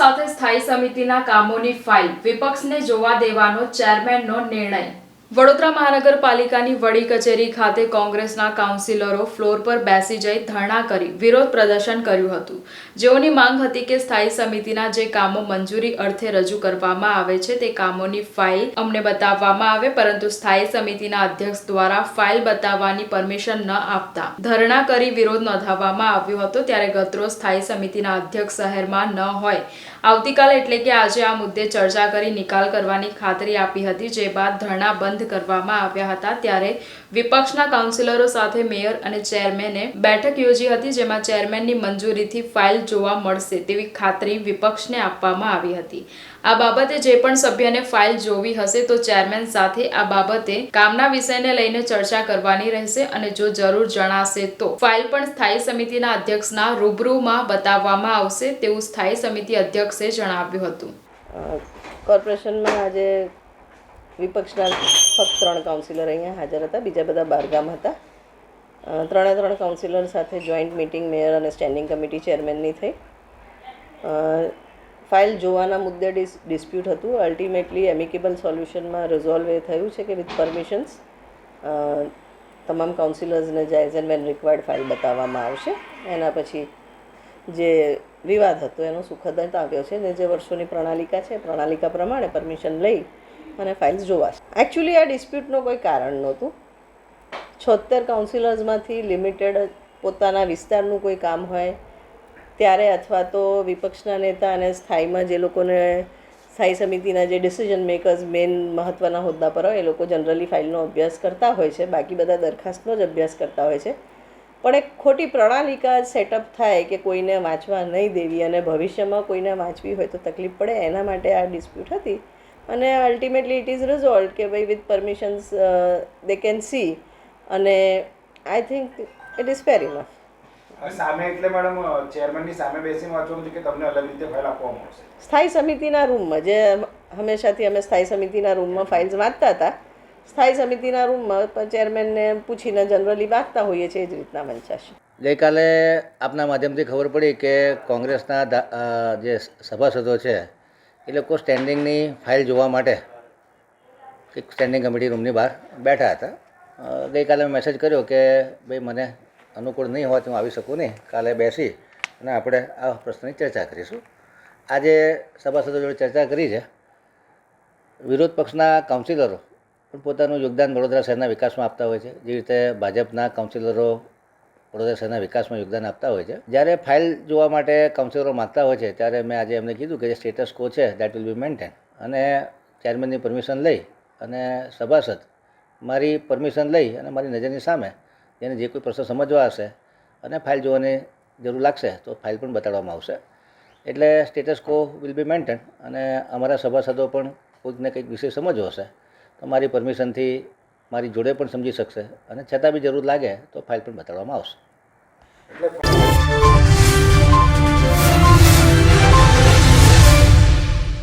સાથે સ્થાયી સમિતિના કામોની ફાઇલ વિપક્ષને જોવા દેવાનો ચેરમેનનો નિર્ણય વડોદરા મહાનગરપાલિકાની વડી કચેરી ખાતે કોંગ્રેસના કાઉન્સિલરો ફ્લોર પર બેસી જઈ ધરણા કરી વિરોધ પ્રદર્શન કર્યું હતું. જેઓની માંગ હતી કે સ્થાયી સમિતિના જે કામો મંજૂરી અર્થે રજૂ કરવામાં આવે છે તે કામોની ફાઇલ અમને બતાવવામાં આવે, પરંતુ સ્થાયી સમિતિના અધ્યક્ષ દ્વારા ફાઇલ બતાવવાની પરમિશન ન આપતા ધરણા કરી વિરોધ નોંધાવવામાં આવ્યો હતો ત્યારે ગતરો સ્થાયી સમિતિના અધ્યક્ષ શહેરમાં ન હોય. આવતીકાલે એટલે કે આજે આ મુદ્દે ચર્ચા કરી નિકાલ કરવાની ખાતરી આપી હતી, જે બાદ ધરણા બંધ કરવામાં આવ્યા હતા ત્યારે વિપક્ષના કાઉન્સિલરો સાથે મેયર અને ચેરમેને બેઠક યોજી હતી જેમાં ચેરમેનની મંજૂરીથી ફાઇલ જોવા મળશે તેવી ખાતરી વિપક્ષને આપવામાં આવી હતી. આ બાબતે જે પણ સભ્યને ફાઇલ જોવી હશે તો ચેરમેન સાથે આ બાબતે કામના વિષયને લઈને ચર્ચા કરવાની રહેશે અને જો જરૂર જણાશે તો ફાઇલ પણ સ્થાયી સમિતિના અધ્યક્ષના રૂબરૂમાં બતાવવામાં આવશે તેવું સ્થાયી સમિતિ અધ્યક્ષે જણાવ્યું હતું. કોર્પોરેશનમાં આજે વિપક્ષના ફક્ત ત્રણ કાઉન્સિલર અહીંયા હાજર હતા. બીજા બધા બહારગામ હતા. ત્રણે ત્રણ કાઉન્સિલર સાથે જોઈન્ટ મિટિંગ મેયર અને સ્ટેન્ડિંગ કમિટી ચેરમેનની થઈ. ફાઇલ જોવાના મુદ્દે ડિસ ડિસ્પ્યુટ હતું. અલ્ટિમેટલી એમિકેબલ સોલ્યુશનમાં રિઝોલ્વ એ થયું છે કે વિથ પરમિશન્સ તમામ કાઉન્સિલર્સને જાયઝ એન્ડ વેન રિક્વાયર્ડ ફાઇલ બતાવવામાં આવશે. એના પછી જે વિવાદ હતો, એનો સુખદ આવ્યો છે ને જે વર્ષોની પ્રણાલિકા છે, પ્રણાલિકા પ્રમાણે પરમિશન લઈ અને ફાઇલ્સ જોવાશે એકચ્યુઅલી આ ડિસ્પ્યુટનો કોઈ કારણ નહોતું. છોતેર કાઉન્સિલર્સમાંથી લિમિટેડ પોતાના વિસ્તારનું કોઈ કામ હોય, ત્યારે અથવા તો વિપક્ષના નેતા અને સ્થાયીમાં જે લોકોને સ્થાયી સમિતિના જે ડિસિઝન મેકર્સ મેઇન મહત્ત્વના હોદ્દા પર હોય, એ લોકો જનરલી ફાઇલનો અભ્યાસ કરતા હોય છે. બાકી બધા દરખાસ્તનો જ અભ્યાસ કરતા હોય છે. પણ એક ખોટી પ્રણાલિકા સેટઅપ થાય કે કોઈને વાંચવા નહીં દેવી અને ભવિષ્યમાં કોઈને વાંચવી હોય તો તકલીફ પડે, એના માટે આ ડિસ્પ્યુટ હતી. અને અલ્ટિમેટલી ઇટ ઇઝ રિઝોલ્વ કે ભાઈ with permissions they can see અને I think it is fair enough સામે એટલે મેડમ ચેરમેનની સામે બેસીને વાંચવાનું છે કે તમને અલગ રીતે ફાઇલ આપવામાં આવશે સ્થાયી સમિતિના રૂમમાં જે હંમેશાથી અમે સ્થાયી સમિતિના રૂમમાં ફાઇલ્સ વાંચતા હતા. સ્થાયી સમિતિના રૂમમાં ચેરમેનને પૂછીને જનરલી વાંચતા હોઈએ છીએ એ જ રીતના વંચાશે. ગઈકાલે આપના માધ્યમથી ખબર પડી કે કોંગ્રેસના જે સભાસદો છે એ લોકો સ્ટેન્ડિંગની ફાઇલ જોવા માટે એક સ્ટેન્ડિંગ કમિટી રૂમની બહાર બેઠા હતા. ગઈકાલે મેં મેસેજ કર્યો કે ભાઈ, મને અનુકૂળ નહીં હોવાથી હું આવી શકું નહીં. કાલે બેસી અને આપણે આ પ્રશ્નની ચર્ચા કરીશું. આજે સભાસદો જોડે ચર્ચા કરી છે. વિરોધ પક્ષના કાઉન્સિલરો પણ પોતાનું યોગદાન વડોદરા શહેરના વિકાસમાં આપતા હોય છે. જેવી રીતે ભાજપના કાઉન્સિલરો વડોદરા વિકાસમાં યોગદાન આપતા હોય છે. જ્યારે ફાઇલ જોવા માટે કાઉન્સિલરો માગતા હોય છે, ત્યારે મેં આજે એમને કીધું કે જે સ્ટેટસ કો છે દેટ વિલ બી મેન્ટેન અને ચેરમેનની પરમિશન લઈ અને સભાસદ મારી પરમિશન લઈ અને મારી નજરની સામે એને જે કોઈ પ્રશ્ન સમજવા હશે અને ફાઇલ જોવાની જરૂર લાગશે, તો ફાઇલ પણ બતાડવામાં આવશે. એટલે સ્ટેટસ કો વિલ બી મેન્ટેન અને અમારા સભાસદો પણ કોઈકને કંઈક વિષય સમજવો હશે. તો મારી પરમિશનથી મારી જોડે પણ સમજી શકશે અને છતાં બી જરૂર લાગે તો ફાઇલ પણ બતાડવામાં આવશે.